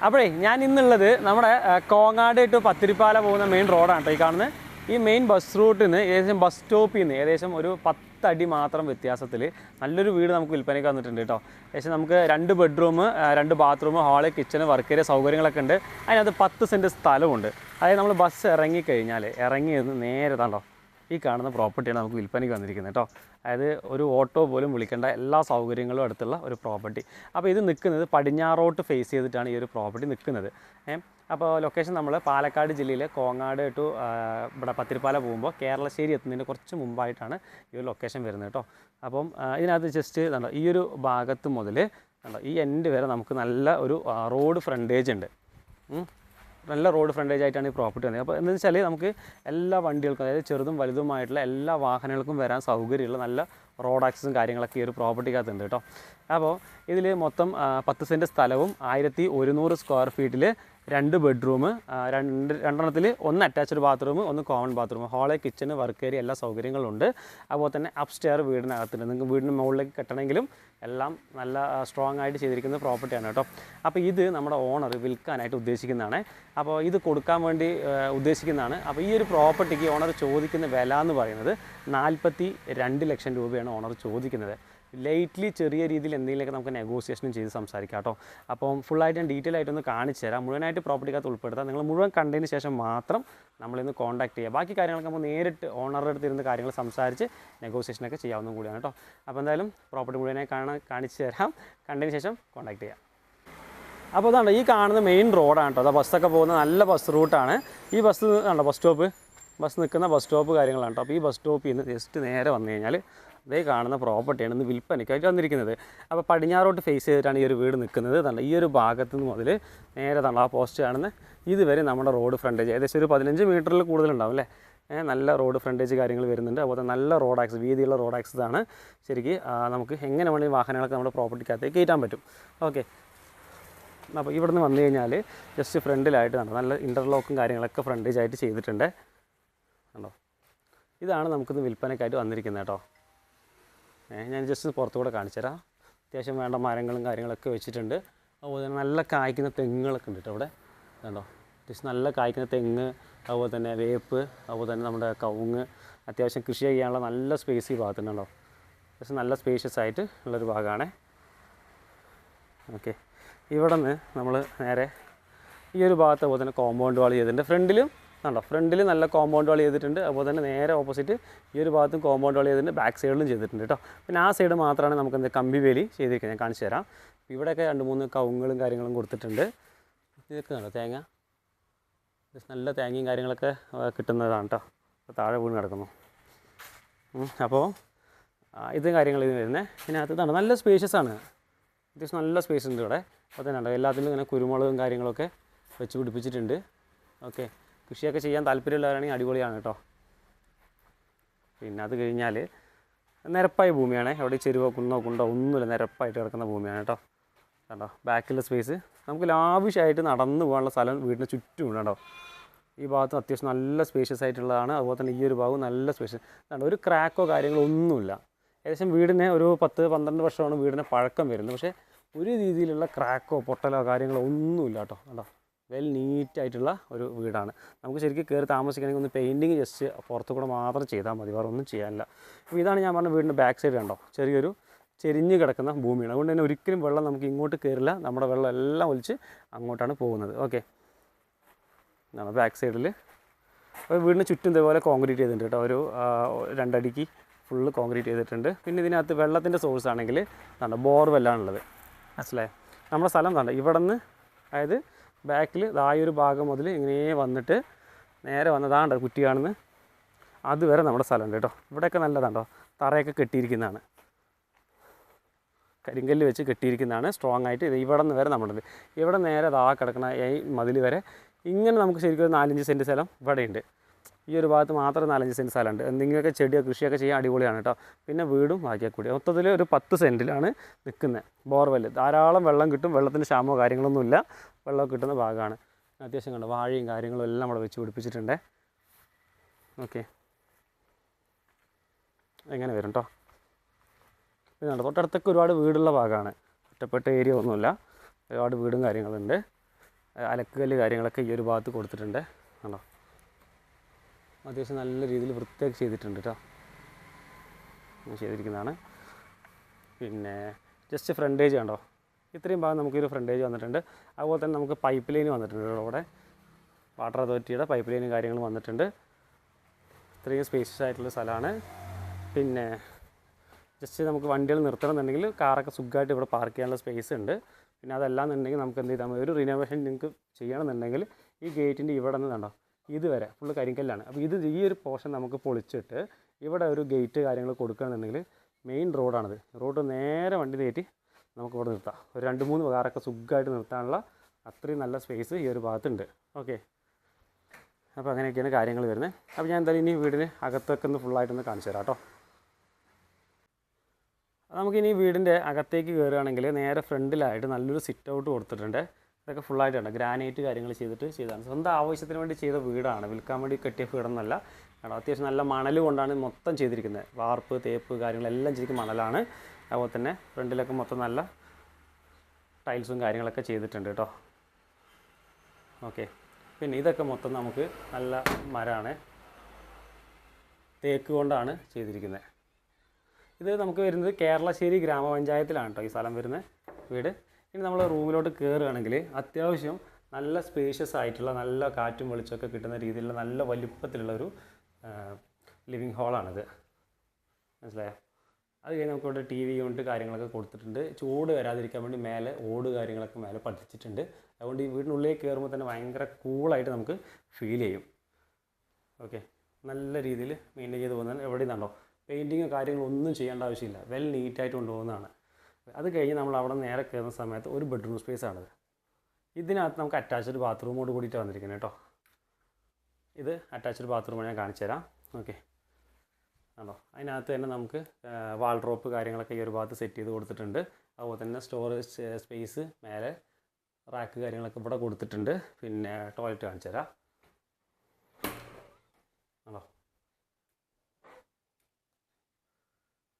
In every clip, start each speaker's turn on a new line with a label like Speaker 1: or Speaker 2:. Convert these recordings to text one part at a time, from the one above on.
Speaker 1: അപ്പോഴേ ഞാൻ ഇന്നുള്ളത് നമ്മുടെ കോങ്ങാട് ടു പത്തിരിപ്പാല പോകുന്ന മെയിൻ റോഡാണ് കേട്ടോ ഈ കാണുന്നത് ഈ മെയിൻ ബസ് റൂട്ടിൽ നിന്ന് ഏകദേശം ബസ് സ്റ്റോപ്പിൽ നിന്ന് ഏകദേശം ഒരു പത്തടി മാത്രം വ്യത്യാസത്തിൽ നല്ലൊരു വീട് നമുക്ക് വിൽപ്പനയ്ക്ക് വന്നിട്ടുണ്ട് കേട്ടോ ഏകദേശം നമുക്ക് രണ്ട് ബെഡ്റൂം രണ്ട് bathroom hall kitchen work area സൗകര്യങ്ങളൊക്കെ ഉണ്ട്. അതിനകത്ത് പത്ത് സെന്റ് സ്ഥലമുണ്ട് അതായത് നമ്മൾ ബസ് ഇറങ്ങിക്കഴിഞ്ഞാൽ ഇറങ്ങി നിന്ന് നേരെ താണ്ടോ ഈ കാണുന്ന പ്രോപ്പർട്ടിയാണ് നമുക്ക് വിൽപ്പനയ്ക്ക് വന്നിരിക്കുന്നത് കേട്ടോ. അതായത് ഒരു ഓട്ടോ പോലും വിളിക്കേണ്ട എല്ലാ സൗകര്യങ്ങളും അടുത്തുള്ള ഒരു പ്രോപ്പർട്ടി. അപ്പോൾ ഇത് നിൽക്കുന്നത് പടിഞ്ഞാറോട്ട് ഫേസ് ചെയ്തിട്ടാണ് ഈ ഒരു പ്രോപ്പർട്ടി നിൽക്കുന്നത്. അപ്പോൾ ലൊക്കേഷൻ നമ്മൾ പാലക്കാട് ജില്ലയിലെ കോങ്ങാട് ടു ഇവിടെ പത്തിരിപ്പാല പോകുമ്പോൾ കേരളശ്ശേരി എത്തുന്നതിന് കുറച്ച് മുമ്പായിട്ടാണ് ഈ ഒരു ലൊക്കേഷൻ വരുന്നത് കേട്ടോ. അപ്പം ഇതിനകത്ത് ജസ്റ്റ് കണ്ടോ ഈ ഒരു ഭാഗത്ത് മുതൽ കണ്ടോ ഈ എൻഡ് വരെ നമുക്ക് നല്ല ഒരു റോഡ് ഫ്രണ്ടേജ് ഉണ്ട്. നല്ല റോഡ് ഫ്രണ്ടേജ് ആയിട്ടാണ് ഈ പ്രോപ്പർട്ടി വന്നത്. അപ്പോൾ എന്താണെന്ന് വെച്ചാൽ നമുക്ക് എല്ലാ വണ്ടികൾക്കും അതായത് ചെറുതും വലുതുമായിട്ടുള്ള എല്ലാ വാഹനങ്ങൾക്കും വരാൻ സൗകര്യമുള്ള നല്ല റോഡ് ആക്സസും കാര്യങ്ങളൊക്കെ ഈ ഒരു പ്രോപ്പർട്ടിക്കകത്തുണ്ട് കേട്ടോ. അപ്പോൾ ഇതിൽ മൊത്തം പത്ത് സെന്റ് സ്ഥലവും ആയിരത്തി ഒരുന്നൂറ് സ്ക്വയർ ഫീറ്റിൽ രണ്ട് ബെഡ്റൂം രണ്ട് രണ്ടെണ്ണത്തിൽ ഒന്ന് അറ്റാച്ച്ഡ് ബാത്റൂം ഒന്ന് common bathroom hall kitchen work area എല്ലാ സൗകര്യങ്ങളും ഉണ്ട് അതുപോലെ തന്നെ അപ്സ്റ്റെയർ വീടിനകത്തുണ്ട് നിങ്ങൾക്ക് വീടിന് മുകളിലേക്ക് കെട്ടണമെങ്കിലും എല്ലാം നല്ല സ്ട്രോങ് ആയിട്ട് ചെയ്തിരിക്കുന്ന പ്രോപ്പർട്ടിയാണ് കേട്ടോ. അപ്പോൾ ഇത് നമ്മുടെ ഓണർ വിൽക്കാനായിട്ട് ഉദ്ദേശിക്കുന്നതാണ്. അപ്പോൾ ഇത് കൊടുക്കാൻ വേണ്ടി ഉദ്ദേശിക്കുന്നതാണ്. അപ്പോൾ ഈ ഒരു പ്രോപ്പർട്ടിക്ക് ഓണർ ചോദിക്കുന്ന വില എന്ന് പറയുന്നത് നാൽപ്പത്തി ലക്ഷം രൂപയാണ് ഓണർ ചോദിക്കുന്നത്. ലേറ്റ്ലി ചെറിയ രീതിയിൽ എന്തെങ്കിലുമൊക്കെ നമുക്ക് നെഗോസിയേഷനും ചെയ്ത് സംസാരിക്കാം കേട്ടോ. അപ്പം ഫുള്ളായിട്ട് ഞാൻ ഡീറ്റെയിൽ ആയിട്ടൊന്ന് കാണിച്ചു തരാം. മുഴുവനായിട്ട് പ്രോപ്പർട്ടിക്കകത്ത് ഉൾപ്പെടുത്താം. നിങ്ങൾ മുഴുവൻ കണ്ടതിന് ശേഷം മാത്രം നമ്മളിന്ന് കോൺടാക്ട് ചെയ്യുക ബാക്കി കാര്യങ്ങളൊക്കെ നമുക്ക് നേരിട്ട് ഓണറുടെ അടുത്ത് ഇരുന്ന് കാര്യങ്ങൾ സംസാരിച്ച് നെഗോസിയേഷനൊക്കെ ചെയ്യാവുന്ന കൂടിയാണ് കേട്ടോ. അപ്പോൾ എന്തായാലും പ്രോപ്പർട്ടി മുഴുവനായി കാണാൻ കാണിച്ചു തരാം. കണ്ടതിന് ശേഷം കോൺടാക്ട് ചെയ്യാം. അപ്പോൾ അതാണ് ഈ കാണുന്ന മെയിൻ റോഡാണ് കേട്ടോ. അതാ ബസ്സൊക്കെ പോകുന്ന നല്ല ബസ് റൂട്ടാണ് ഈ ബസ് ആണോ ബസ് സ്റ്റോപ്പ് ബസ് നിൽക്കുന്ന ബസ് സ്റ്റോപ്പ് കാര്യങ്ങളാണ് കേട്ടോ. അപ്പോൾ ഈ ബസ് സ്റ്റോപ്പിൽ നിന്ന് ജസ്റ്റ് നേരെ വന്നു കഴിഞ്ഞാൽ അതേ കാണുന്ന പ്രോപ്പർട്ടിയാണ് ഇന്ന് വിൽപ്പനയ്ക്കായിട്ട് വന്നിരിക്കുന്നത്. അപ്പോൾ പടിഞ്ഞാറോട്ട് ഫേസ് ചെയ്തിട്ടാണ് ഈ ഒരു വീട് നിൽക്കുന്നത്. തന്നെ ഈ ഒരു ഭാഗത്ത് നിന്ന് മുതൽ നേരെ തന്നെ ആ പോസ്റ്റ് കാണുന്ന ഇതുവരെ നമ്മുടെ റോഡ് ഫ്രണ്ടേജ് ഏകദേശം ഒരു പതിനഞ്ച് മീറ്ററിൽ കൂടുതലുണ്ടാവും അല്ലേ? നല്ല റോഡ് ഫ്രണ്ടേജ് കാര്യങ്ങൾ വരുന്നുണ്ട്. അതുപോലെ നല്ല റോഡ് ആക്സസ് വീതിയുള്ള റോഡ് ആക്സസ് ആണ് ശരിക്ക് നമുക്ക് എങ്ങനെ വേണമെങ്കിൽ വാഹനങ്ങളൊക്കെ നമ്മുടെ പ്രോപ്പർട്ടിക്കകത്തേക്ക് കയറ്റാൻ പറ്റും. ഓക്കെ. അപ്പോൾ ഇവിടുന്ന് വന്നു കഴിഞ്ഞാൽ ജസ്റ്റ് ഫ്രണ്ടിലായിട്ട് നല്ല ഇന്റർലോക്കും കാര്യങ്ങളൊക്കെ ഫ്രണ്ടേജ് ആയിട്ട് ചെയ്തിട്ടുണ്ട്. കണ്ടോ? ഇതാണ് നമുക്കിന്ന് വിൽപ്പനയ്ക്കായിട്ട് വന്നിരിക്കുന്നത് കേട്ടോ. ഏഹ് ഞാൻ ജസ്റ്റ് പുറത്തുകൂടെ കാണിച്ചു തരാം അത്യാവശ്യം വേണ്ട മരങ്ങളും കാര്യങ്ങളൊക്കെ വെച്ചിട്ടുണ്ട്. അതുപോലെ തന്നെ നല്ല കായ്ക്കുന്ന തെങ്ങുകളൊക്കെ ഉണ്ട് കേട്ടോ ഇവിടെ. കണ്ടോ? അത്യാവശ്യം നല്ല കായ്ക്കുന്ന തെങ്ങ് അതുപോലെ തന്നെ വേപ്പ് അതുപോലെ തന്നെ നമ്മുടെ കവുങ്ങ് അത്യാവശ്യം കൃഷി ചെയ്യാനുള്ള നല്ല സ്പേസ് ഈ ഭാഗത്തുണ്ടോ അത്യാവശ്യം നല്ല സ്പേഷ്യസ് ആയിട്ട് ഉള്ളൊരു ഭാഗമാണ്. ഓക്കെ ഇവിടെ നിന്ന് നമ്മൾ നേരെ ഈ ഒരു ഭാഗത്ത് അതുപോലെ തന്നെ കോമ്പൗണ്ട് വാൾ ചെയ്തിട്ടുണ്ട്. ഫ്രണ്ടിലും കണ്ടോ ഫ്രണ്ടിൽ നല്ല കോമ്പൗണ്ട് വാൾ ചെയ്തിട്ടുണ്ട്. അതുപോലെ തന്നെ നേരെ ഓപ്പോസിറ്റ് ഈ ഒരു ഭാഗത്തും കോമ്പൗണ്ട് വാൾ ചെയ്തിട്ടുണ്ട് ബാക്ക് സൈഡിലും ചെയ്തിട്ടുണ്ട് കേട്ടോ. പിന്നെ ആ സൈഡ് മാത്രമാണ് നമുക്ക് എന്താ കമ്പി വേലി ചെയ്തിരിക്കുന്നത്. ഞാൻ കാണിച്ചു തരാം. ഇവിടെയൊക്കെ രണ്ട് മൂന്ന് കവുങ്ങളും കാര്യങ്ങളും കൊടുത്തിട്ടുണ്ട്. ഇതൊക്കെ തേങ്ങ? നല്ല തേങ്ങയും കാര്യങ്ങളൊക്കെ കിട്ടുന്നതാണ് കേട്ടോ. താഴെ വീണ് കിടക്കുന്നു. അപ്പോൾ ഇതും കാര്യങ്ങൾ ഇത് വരുന്നത് ഇതിനകത്ത് ഇതാണ് നല്ല സ്പേഷ്യസ് ആണ്. അത്യാവശ്യം നല്ല സ്പേസ് ഉണ്ട് ഇവിടെ. അപ്പോൾ തന്നെ എല്ലാത്തിലും ഇങ്ങനെ കുരുമുളകും കാര്യങ്ങളൊക്കെ വെച്ച് പിടിപ്പിച്ചിട്ടുണ്ട്. ഓക്കെ. കൃഷിയൊക്കെ ചെയ്യാൻ താല്പര്യമുള്ളവരാണെങ്കിൽ അടിപൊളിയാണ് കേട്ടോ. പിന്നെ അത് കഴിഞ്ഞാൽ നിരപ്പായ ഭൂമിയാണ്. എവിടെ ചെരുവോ കുന്നോ കുണ്ടോ ഒന്നുമില്ല നിരപ്പായിട്ട് കിടക്കുന്ന ഭൂമിയാണ് കേട്ടോ. കണ്ടോ? ബാക്കിലുള്ള സ്പേസ് നമുക്ക് ലാവിഷായിട്ട് നടന്നു പോകാനുള്ള സ്ഥലം വീടിന് ചുറ്റും കേട്ടോ. ഈ ഭാഗത്ത് അത്യാവശ്യം നല്ല സ്പേഷ്യസ് ആയിട്ടുള്ളതാണ്. അതുപോലെ തന്നെ ഈ ഒരു ഭാഗം നല്ല സ്പേഷ്യസ് കണ്ടോ? ഒരു ക്രാക്കോ കാര്യങ്ങളോ ഒന്നുമില്ല. ഏകദേശം വീടിന് ഒരു പത്ത് പന്ത്രണ്ട് വർഷമാണ് വീടിന് പഴക്കം വരുന്നത്. പക്ഷേ ഒരു രീതിയിലുള്ള ക്രാക്കോ പൊട്ടലോ കാര്യങ്ങളോ ഒന്നുമില്ല കേട്ടോ. കണ്ടോ? വെൽ നീറ്റായിട്ടുള്ള ഒരു വീടാണ്. നമുക്ക് ശരിക്കും കയറി താമസിക്കണമെങ്കിൽ ഒന്ന് പെയിന്റിങ് ജസ്റ്റ് പുറത്തു കൂടെ മാത്രം ചെയ്താൽ മതി. വേറെ ഒന്നും ചെയ്യാനില്ല. അപ്പോൾ ഇതാണ് ഞാൻ പറഞ്ഞ വീടിന്റെ ബാക്ക് സൈഡ് കണ്ടോ? ചെറിയൊരു ചെരിഞ്ഞ് കിടക്കുന്ന ഭൂമിയാണ്. അതുകൊണ്ട് തന്നെ ഒരിക്കലും വെള്ളം നമുക്ക് ഇങ്ങോട്ട് കയറില്ല നമ്മുടെ വെള്ളം എല്ലാം ഒലിച്ച് അങ്ങോട്ടാണ് പോകുന്നത്. ഓക്കെ ഇതാണ് ബാക്ക് സൈഡിൽ അപ്പോൾ വീടിന് ചുറ്റും ഇതേപോലെ കോൺക്രീറ്റ് ചെയ്തിട്ടുണ്ട് കേട്ടോ. ഒരു രണ്ടടിക്ക് ഫുള്ള് കോൺക്രീറ്റ് ചെയ്തിട്ടുണ്ട്. പിന്നെ ഇതിനകത്ത് വെള്ളത്തിന്റെ സോഴ്സ് ആണെങ്കിൽ എന്താണ് ബോർവെല്ലാണുള്ളത് മനസ്സിലായേ? നമ്മുടെ സ്ഥലം എന്താണ് ഇവിടെ നിന്ന് അതായത് ബാക്കിൽ ഇതായൊരു ഭാഗം മുതൽ ഇങ്ങനെ വന്നിട്ട് നേരെ വന്നതാണ്ട് കുറ്റി കാണുന്നത് അതുവരെ നമ്മുടെ സ്ഥലമുണ്ട് കേട്ടോ. ഇവിടെയൊക്കെ നല്ലതാണ്ടോ തറയൊക്കെ കെട്ടിയിരിക്കുന്നതാണ്. കരിങ്കല്ല് വെച്ച് കെട്ടിയിരിക്കുന്നതാണ്. സ്ട്രോങ് ആയിട്ട് ഇത് ഇവിടെ നിന്ന് വരെ നമ്മുടെ ഇവിടെ നേരെ ദാ കിടക്കണ ഈ മതിൽ വരെ ഇങ്ങനെ നമുക്ക് ശരിക്കും ഒരു നാലഞ്ച് സെന്റ് സ്ഥലം ഇവിടെയുണ്ട്. ഈ ഒരു ഭാഗത്ത് മാത്രം നാലഞ്ച് സെന്റ് സ്ഥലമുണ്ട്. എന്തെങ്കിലുമൊക്കെ ചെടിയോ കൃഷിയൊക്കെ ചെയ്യാൻ അടിപൊളിയാണ് കേട്ടോ. പിന്നെ വീടും ബാക്കിയാൽ കൂടി. മൊത്തത്തിൽ ഒരു പത്ത് സെന്റിലാണ് നിൽക്കുന്നത്. ബോർവെൽ ധാരാളം വെള്ളം കിട്ടും. വെള്ളത്തിന് ക്ഷാമമോ കാര്യങ്ങളൊന്നുമില്ല. വെള്ളം കിട്ടുന്ന ഭാഗമാണ്. അത്യാവശ്യം കണ്ടോ? വാഴയും കാര്യങ്ങളും എല്ലാം അവിടെ വെച്ച് പിടിപ്പിച്ചിട്ടുണ്ട്. ഓക്കെ. എങ്ങനെ വരും കേട്ടോ പിന്നെ കണ്ടോ? തൊട്ടടുത്തൊക്കെ ഒരുപാട് വീടുള്ള ഭാഗമാണ്. ഒറ്റപ്പെട്ട ഏരിയ ഒന്നുമില്ല. ഒരുപാട് വീടും കാര്യങ്ങളുണ്ട്. അലക്കുകല്ല് കാര്യങ്ങളൊക്കെ ഈ ഒരു ഭാഗത്ത് കൊടുത്തിട്ടുണ്ട്. കണ്ടോ? അത്യാവശ്യം നല്ല രീതിയിൽ വൃത്തിയാക്കി ചെയ്തിട്ടുണ്ട് കേട്ടോ ചെയ്തിരിക്കുന്നതാണ്. പിന്നെ ജസ്റ്റ് ഫ്രണ്ടേജ് കണ്ടോ? ഇത്രയും ഭാഗം നമുക്കൊരു ഫ്രണ്ടേജ് വന്നിട്ടുണ്ട്. അതുപോലെ തന്നെ നമുക്ക് പൈപ്പ് ലൈൻ വന്നിട്ടുണ്ട് ഇവിടെ. വാട്ടർ അതോറിറ്റിയുടെ പൈപ്പ് ലൈനും കാര്യങ്ങളും വന്നിട്ടുണ്ട്. ഇത്രയും സ്പേഷ്യസ് ആയിട്ടുള്ള സ്ഥലമാണ്. പിന്നെ ജസ്റ്റ് നമുക്ക് വണ്ടികൾ നിർത്തണമെന്നുണ്ടെങ്കിൽ കാറൊക്കെ സുഖമായിട്ട് ഇവിടെ പാർക്ക് ചെയ്യാനുള്ള സ്പേസ് ഉണ്ട്. പിന്നെ അതല്ലാന്നുണ്ടെങ്കിൽ നമുക്ക് എന്ത് ചെയ്താൽ മതി ഒരു റിനോവേഷൻ നിങ്ങൾക്ക് ചെയ്യണമെന്നുണ്ടെങ്കിൽ ഈ ഗേറ്റിന്റെ ഇവിടെ നിന്ന് കണ്ടോ? ഇതുവരെ ഫുള്ള് കരിങ്കല്ലാണ്. അപ്പോൾ ഇത് ഈ ഒരു പോർഷൻ നമുക്ക് പൊളിച്ചിട്ട് ഇവിടെ ഒരു ഗേറ്റ് കാര്യങ്ങൾ കൊടുക്കുകയാണെന്നുണ്ടെങ്കിൽ മെയിൻ റോഡാണിത് റോഡ് നേരെ വണ്ടി കയറ്റി നമുക്ക് ഇവിടെ നിർത്താം. ഒരു രണ്ട് മൂന്ന് കാറൊക്കെ സുഖമായിട്ട് നിർത്താനുള്ള അത്രയും നല്ല സ്പേസ് ഈ ഒരു ഭാഗത്തുണ്ട്. ഓക്കെ അപ്പോൾ അങ്ങനെയൊക്കെയാണ് കാര്യങ്ങൾ വരുന്നത്. അപ്പോൾ ഞാൻ എന്തായാലും ഇനി വീടിന് അകത്തൊക്കെ ഒന്ന് ഫുള്ളായിട്ടൊന്ന് കാണിച്ചു തരാം കേട്ടോ. നമുക്കിനി വീടിന്റെ അകത്തേക്ക് കയറുകയാണെങ്കിൽ നേരെ ഫ്രണ്ടിലായിട്ട് നല്ലൊരു സിറ്റ് ഔട്ട് കൊടുത്തിട്ടുണ്ട്. ഇതൊക്കെ ഫുള്ളായിട്ടുണ്ട് ഗ്രാനൈറ്റ് കാര്യങ്ങൾ ചെയ്തിട്ട് ചെയ്താണ് സ്വന്തം ആവശ്യത്തിന് വേണ്ടി ചെയ്ത വീടാണ്. വിൽക്കാൻ വേണ്ടി കെട്ടിയ വീടൊന്നല്ല. കാരണം അത്യാവശ്യം നല്ല മണൽ കൊണ്ടാണ് മൊത്തം ചെയ്തിരിക്കുന്നത്. വാർപ്പ് തേപ്പ് കാര്യങ്ങളെല്ലാം ശരിക്കും മണലാണ്. അതുപോലെ തന്നെ ഫ്രണ്ടിലൊക്കെ മൊത്തം നല്ല ടൈൽസും കാര്യങ്ങളൊക്കെ ചെയ്തിട്ടുണ്ട് കേട്ടോ. ഓക്കെ. പിന്നെ ഇതൊക്കെ മൊത്തം നമുക്ക് നല്ല മരമാണ് തേക്ക് കൊണ്ടാണ് ചെയ്തിരിക്കുന്നത് ഇത് നമുക്ക് വരുന്നത് കേരളശ്ശേരി ഗ്രാമപഞ്ചായത്തിലാണ് കേട്ടോ ഈ സ്ഥലം വരുന്നത് വീട്. ഇനി നമ്മൾ റൂമിലോട്ട് കയറുകയാണെങ്കിൽ അത്യാവശ്യം നല്ല സ്പേഷ്യസ് ആയിട്ടുള്ള നല്ല കാറ്റും വെളിച്ചമൊക്കെ കിട്ടുന്ന രീതിയിലുള്ള നല്ല വലിപ്പത്തിലുള്ള ഒരു ലിവിങ് ഹാളാണിത് മനസ്സിലായോ? അത് കഴിഞ്ഞ് നമുക്കിവിടെ ടി വി യൂണിറ്റ് കാര്യങ്ങളൊക്കെ കൊടുത്തിട്ടുണ്ട്. ചൂട് വരാതിരിക്കാൻ വേണ്ടി മേലെ ഓട് കാര്യങ്ങളൊക്കെ മേലെ പതിച്ചിട്ടുണ്ട്. അതുകൊണ്ട് ഈ വീടിനുള്ളിലേക്ക് കയറുമ്പോൾ തന്നെ ഭയങ്കര കൂളായിട്ട് നമുക്ക് ഫീൽ ചെയ്യും. ഓക്കെ നല്ല രീതിയിൽ മെയിന്റെയിൻ ചെയ്ത് പോകുന്നതാണ്. എവിടെ നിന്നുണ്ടോ പെയിന്റിങ് കാര്യങ്ങളൊന്നും ചെയ്യേണ്ട ആവശ്യമില്ല. വെൽ നീറ്റായിട്ട് കൊണ്ടുപോകുന്നതാണ്. അത് കഴിഞ്ഞ് നമ്മൾ അവിടെ നേരെ കയറുന്ന സമയത്ത് ഒരു ബെഡ്റൂം സ്പേസ് ആണത് ഇതിനകത്ത് നമുക്ക് അറ്റാച്ച്ഡ് ബാത്റൂമോട് കൂടിയിട്ട് വന്നിരിക്കുന്നത് കേട്ടോ. ഇത് അറ്റാച്ച്ഡ് ബാത്റൂമാണ് ഞാൻ കാണിച്ചു തരാം ഓക്കെ ആണോ? അതിനകത്ത് തന്നെ നമുക്ക് വാൾ ഡ്രോപ്പ് കാര്യങ്ങളൊക്കെ ഈ ഒരു ഭാഗത്ത് സെറ്റ് ചെയ്ത് കൊടുത്തിട്ടുണ്ട്. അതുപോലെ തന്നെ സ്റ്റോറേജ് സ്പേസ് മേലെ റാക്ക് കാര്യങ്ങളൊക്കെ ഇവിടെ കൊടുത്തിട്ടുണ്ട്. പിന്നെ ടോയ്ലറ്റ് കാണിച്ചു തരാം. ആണോ?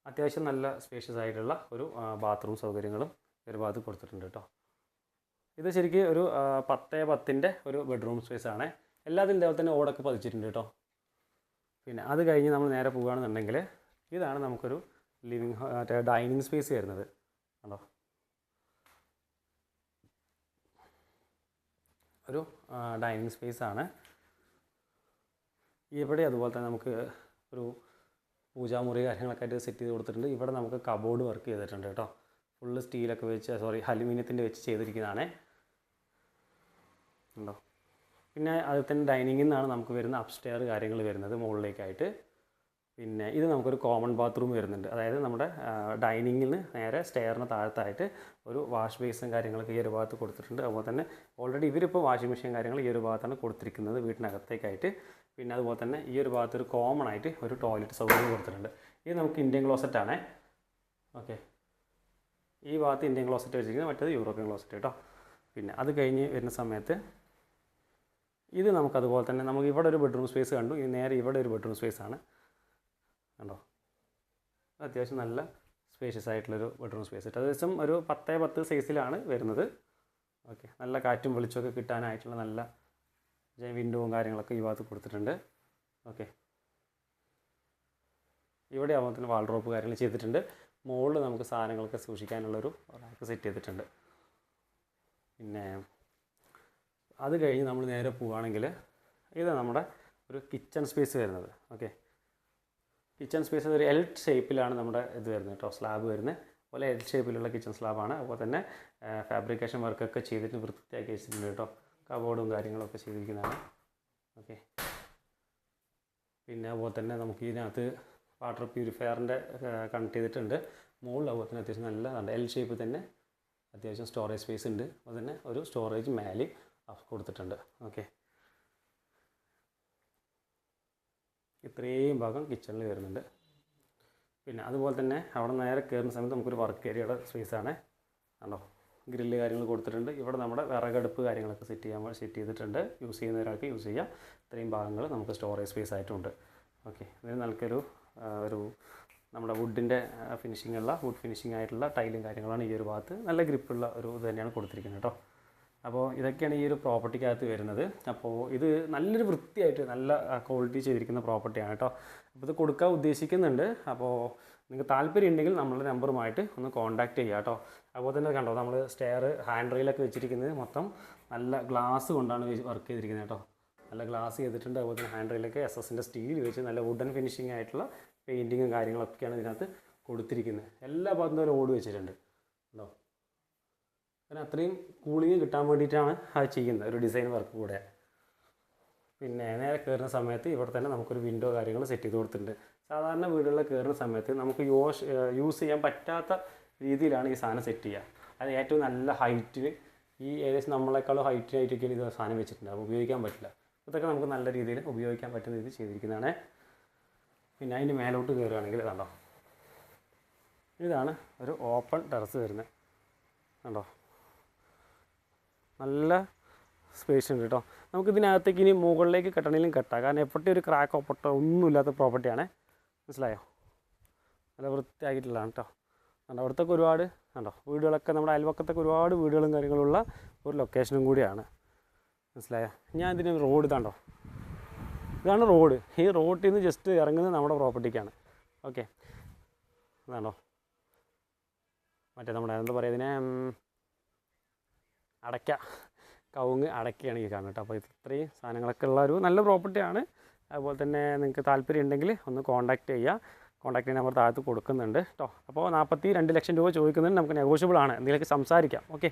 Speaker 1: അത്യാവശ്യം നല്ല സ്പേഷ്യസ് ആയിട്ടുള്ള ഒരു ബാത്റൂം സൗകര്യങ്ങളും ഒരു ഭാഗത്ത് കൊടുത്തിട്ടുണ്ട് കേട്ടോ. ഇത് ശരിക്കും ഒരു പത്തേ പത്തിന്റെ ഒരു ബെഡ്റൂം സ്പേസ് ആണ്. എല്ലാത്തിന്റെ ഇതേപോലെ തന്നെ ഓടൊക്കെ പതിച്ചിട്ടുണ്ട് കേട്ടോ. പിന്നെ അത് കഴിഞ്ഞ് നമ്മൾ നേരെ പോവുകയാണെന്നുണ്ടെങ്കിൽ ഇതാണ് നമുക്കൊരു ലിവിങ് മറ്റേ ഡൈനിങ് സ്പേസ് വരുന്നത്. കണ്ടോ? ഒരു ഡൈനിങ് സ്പേസ് ആണ്. ഇവിടെ അതുപോലെ തന്നെ നമുക്ക് ഒരു പൂജാമുറി കാര്യങ്ങളൊക്കെ ആയിട്ട് സെറ്റ് ചെയ്ത് കൊടുത്തിട്ടുണ്ട്. ഇവിടെ നമുക്ക് കബോർഡ് വർക്ക് ചെയ്തിട്ടുണ്ട് കേട്ടോ. ഫുള്ള് സ്റ്റീലൊക്കെ വെച്ച് സോറി അലുമിനിയത്തിന്റെ വെച്ച് ചെയ്തിരിക്കുന്നതാണ്. ഉണ്ടോ പിന്നെ അതിൽ തന്നെ ഡൈനിങ്ങിൽ നിന്നാണ് നമുക്ക് വരുന്ന അപ്സ്റ്റെയർ കാര്യങ്ങൾ വരുന്നത് മുകളിലേക്കായിട്ട്. പിന്നെ ഇത് നമുക്കൊരു കോമൺ ബാത്റൂം വരുന്നുണ്ട്. അതായത് നമ്മുടെ ഡൈനിങ്ങിൽ നിന്ന് നേരെ സ്റ്റെയറിന് താഴത്തായിട്ട് ഒരു വാഷ് ബേസും കാര്യങ്ങളൊക്കെ ഈ ഒരു ഭാഗത്ത് കൊടുത്തിട്ടുണ്ട്. അതുപോലെ തന്നെ ഓൾറെഡി ഇവരിപ്പോൾ വാഷിംഗ് മെഷീൻ കാര്യങ്ങൾ ഈ ഒരു ഭാഗത്താണ് കൊടുത്തിരിക്കുന്നത് വീട്ടിനകത്തേക്കായിട്ട്. പിന്നെ അതുപോലെ തന്നെ ഈ ഒരു ഭാഗത്ത് ഒരു കോമൺ ആയിട്ട് ഒരു ടോയ്ലറ്റ് സൗകര്യം കൊടുത്തിട്ടുണ്ട്. ഇത് നമുക്ക് ഇന്ത്യൻ ക്ലോസറ്റ് ആണേ. ഓക്കെ ഈ ഭാഗത്ത് ഇന്ത്യൻ ക്ലോസറ്റ് വെച്ചിരിക്കുന്നത് മറ്റേത് യൂറോപ്യൻ ക്ലോസറ്റ് കേട്ടോ പിന്നെ അത് കഴിഞ്ഞ് വരുന്ന സമയത്ത് ഇത് നമുക്കതുപോലെ തന്നെ നമുക്ക് ഇവിടെ ഒരു ബെഡ്റൂം സ്പേസ് കണ്ടു. ഇനി നേരെ ഇവിടെ ഒരു ബെഡ്റൂം സ്പേസ് ആണ്. കണ്ടോ? അത്യാവശ്യം നല്ല സ്പേഷ്യസ് ആയിട്ടുള്ളൊരു ബെഡ്റൂം സ്പേസ് ഏകദേശം ഒരു പത്തേ പത്ത് സൈസിലാണ് വരുന്നത്. ഓക്കെ നല്ല കാറ്റും വെളിച്ചമൊക്കെ കിട്ടാനായിട്ടുള്ള നല്ല വിൻഡോവും കാര്യങ്ങളൊക്കെ ഈ ഭാഗത്ത് കൊടുത്തിട്ടുണ്ട്. ഓക്കെ ഇവിടെ ആവുമ്പോൾ തന്നെ വാൾഡ്രോപ്പ് കാര്യങ്ങൾ ചെയ്തിട്ടുണ്ട്. മുകളിൽ നമുക്ക് സാധനങ്ങളൊക്കെ സൂക്ഷിക്കാനുള്ളൊരു റാക്ക് സെറ്റ് ചെയ്തിട്ടുണ്ട്. പിന്നെ അത് കഴിഞ്ഞ് നമ്മൾ നേരെ പോവുകയാണെങ്കിൽ ഇത് നമ്മുടെ ഒരു കിച്ചൺ സ്പേസ് വരുന്നത്. ഓക്കെ കിച്ചൺ സ്പേസ് ഒരു എൽ ഷേപ്പിലാണ് നമ്മുടെ ഇത് വരുന്നത് കേട്ടോ സ്ലാബ് വരുന്നത്. അതുപോലെ എൽ ഷേപ്പിലുള്ള കിച്ചൺ സ്ലാബാണ് അതുപോലെ തന്നെ ഫാബ്രിക്കേഷൻ വർക്കൊക്കെ ചെയ്തിട്ട് വൃത്തിയാക്കി വെച്ചിട്ടുണ്ട് കേട്ടോ. കബോർഡും കാര്യങ്ങളൊക്കെ ചെയ്തിരിക്കുന്നതാണ്. ഓക്കെ പിന്നെ അതുപോലെ തന്നെ നമുക്ക് ഇതിനകത്ത് വാട്ടർ പ്യൂരിഫയറിന്റെ കണക്ട് ചെയ്തിട്ടുണ്ട്. മുകളിൽ അതുപോലെ തന്നെ അത്യാവശ്യം നല്ല എൽ ഷേപ്പ് തന്നെ അത്യാവശ്യം സ്റ്റോറേജ് സ്പേസ് ഉണ്ട്. അതുപോലെ തന്നെ ഒരു സ്റ്റോറേജ് മേലെ കൊടുത്തിട്ടുണ്ട്. ഓക്കെ ഇത്രയും ഭാഗം കിച്ചണിൽ വരുന്നുണ്ട്. പിന്നെ അതുപോലെ തന്നെ അവിടെ നേരെ കയറുന്ന സമയത്ത് നമുക്കൊരു വർക്ക് ഏരിയയുടെ സ്പേസാണ് കണ്ടോ? ഗ്രില്ല് കാര്യങ്ങൾ കൊടുത്തിട്ടുണ്ട്. ഇവിടെ നമ്മുടെ വിറകടുപ്പ് കാര്യങ്ങളൊക്കെ സെറ്റ് ചെയ്യാൻ സെറ്റ് ചെയ്തിട്ടുണ്ട്. യൂസ് ചെയ്യുന്ന ഒരാൾക്ക് യൂസ് ചെയ്യാം. ഇത്രയും ഭാഗങ്ങൾ നമുക്ക് സ്റ്റോറേജ് സ്പേസ് ആയിട്ടുണ്ട്. ഓക്കെ ഇതിന് നമുക്കൊരു ഒരു നമ്മുടെ വുഡിന്റെ ഫിനിഷിങ്ങുള്ള വുഡ് ഫിനിഷിംഗ് ആയിട്ടുള്ള ടൈലും കാര്യങ്ങളാണ് ഈ ഒരു ഭാഗത്ത്. നല്ല ഗ്രിപ്പുള്ള ഒരു ഇത് തന്നെയാണ് കൊടുത്തിരിക്കുന്നത് കേട്ടോ. അപ്പോൾ ഇതൊക്കെയാണ് ഈ ഒരു പ്രോപ്പർട്ടിക്കകത്ത് വരുന്നത്. അപ്പോൾ ഇത് നല്ലൊരു വൃത്തിയായിട്ട് നല്ല ക്വാളിറ്റി ചെയ്തിരിക്കുന്ന പ്രോപ്പർട്ടിയാണ് കേട്ടോ. അപ്പോൾ ഇത് കൊടുക്കാൻ ഉദ്ദേശിക്കുന്നുണ്ട്. അപ്പോൾ നിങ്ങൾക്ക് താല്പര്യം ഉണ്ടെങ്കിൽ നമ്മളുടെ നമ്പറുമായിട്ട് ഒന്ന് കോൺടാക്റ്റ് ചെയ്യുക കേട്ടോ. അതുപോലെ തന്നെ കണ്ടോ നമ്മൾ സ്റ്റെയർ ഹാൻഡ് റെയിലൊക്കെ വെച്ചിരിക്കുന്നത് മൊത്തം നല്ല ഗ്ലാസ് കൊണ്ടാണ് വർക്ക് ചെയ്തിരിക്കുന്നത് കേട്ടോ. നല്ല ഗ്ലാസ് ചെയ്തിട്ടുണ്ട്. അതുപോലെ തന്നെ ഹാൻഡ് റെയിലൊക്കെ എസ് എസിന്റെ സ്റ്റീൽ വെച്ച് നല്ല വുഡൻ ഫിനിഷിംഗ് ആയിട്ടുള്ള പെയിന്റിങ്ങും കാര്യങ്ങളൊക്കെയാണ് ഇതിനകത്ത് കൊടുത്തിരിക്കുന്നത്. എല്ലാ ഭാഗത്തും ഒരു ഓട് വെച്ചിട്ടുണ്ട്. ഉണ്ടോ അതിന് അത്രയും കൂളിങ് കിട്ടാൻ വേണ്ടിയിട്ടാണ് അത് ചെയ്യുന്നത്. ഒരു ഡിസൈൻ വർക്ക് കൂടെ. പിന്നെ നേരെ കയറുന്ന സമയത്ത് ഇവിടെ തന്നെ നമുക്കൊരു വിൻഡോ കാര്യങ്ങൾ സെറ്റ് ചെയ്ത് കൊടുത്തിട്ടുണ്ട്. സാധാരണ വീടുകളിൽ കയറുന്ന സമയത്ത് നമുക്ക് യോഷ് യൂസ് ചെയ്യാൻ പറ്റാത്ത രീതിയിലാണ് ഈ സാധനം സെറ്റ് ചെയ്യുക. അത് ഏറ്റവും നല്ല ഹൈറ്റിൽ ഈ ഏകദേശം നമ്മളെക്കാളും ഹൈറ്റിനായിട്ടൊക്കെയാണ് ഇത് സാധനം വെച്ചിട്ടുണ്ട്. അപ്പോൾ ഉപയോഗിക്കാൻ പറ്റില്ല. ഇതൊക്കെ നമുക്ക് നല്ല രീതിയിൽ ഉപയോഗിക്കാൻ പറ്റുന്ന രീതിയിൽ ചെയ്തിരിക്കുന്നതാണ്. പിന്നെ അതിന്റെ മേലോട്ട് കയറുകയാണെങ്കിൽ കണ്ടോ? ഇതാണ് ഒരു ഓപ്പൺ ടെറസ് വരുന്നത്. കണ്ടോ? നല്ല സ്പേസ് ഉണ്ട് കേട്ടോ നമുക്കിതിനകത്തേക്ക് ഇനി മുകളിലേക്ക് കെട്ടണമെങ്കിലും കെട്ടാം. കാരണം എപ്പോഴും ഒരു ക്രാക്കോ പൊട്ടോ ഒന്നുമില്ലാത്ത പ്രോപ്പർട്ടിയാണ് മനസ്സിലായോ? നല്ല വൃത്തിയാക്കിയിട്ടുള്ളതാണ് കേട്ടോ കണ്ടോ അവിടുത്തൊക്കെ ഒരുപാട് കണ്ടോ വീടുകളൊക്കെ നമ്മുടെ അയൽവക്കത്തൊക്കെ ഒരുപാട് വീടുകളും കാര്യങ്ങളുള്ള ഒരു ലൊക്കേഷനും കൂടിയാണ്. മനസ്സിലായോ? ഞാൻ ഇതിന് റോഡ് ഇതാണ്ടോ ഇതാണ്? റോഡ് ഈ റോഡിൽ നിന്ന് ജസ്റ്റ് ഇറങ്ങുന്നത് നമ്മുടെ പ്രോപ്പർട്ടിക്കാണ് ഓക്കെ അതാണോ മറ്റേ നമ്മുടെ എന്താ പറയുക ഇതിനെ അടയ്ക്ക. കവുങ്ങ് അടയ്ക്കയാണ് ഈ കാണുന്നത് കേട്ടോ. അപ്പോൾ ഇത് ഇത്രയും സാധനങ്ങളൊക്കെ ഉള്ള ഒരു നല്ല പ്രോപ്പർട്ടിയാണ് അതുപോലെ തന്നെ നിങ്ങൾക്ക് താല്പര്യം ഉണ്ടെങ്കിൽ ഒന്ന് കോൺടാക്റ്റ് ചെയ്യുക. കോൺടാക്ട് നമ്പർ താഴത്ത് കൊടുക്കുന്നുണ്ട് കേട്ടോ. അപ്പോൾ നാൽപ്പത്തി രണ്ട് ലക്ഷം രൂപ ചോദിക്കുന്നുണ്ട്. നമുക്ക് നെഗോഷ്യബിൾ ആണ്. എന്തെങ്കിലുമൊക്കെ സംസാരിക്കാം. ഓക്കെ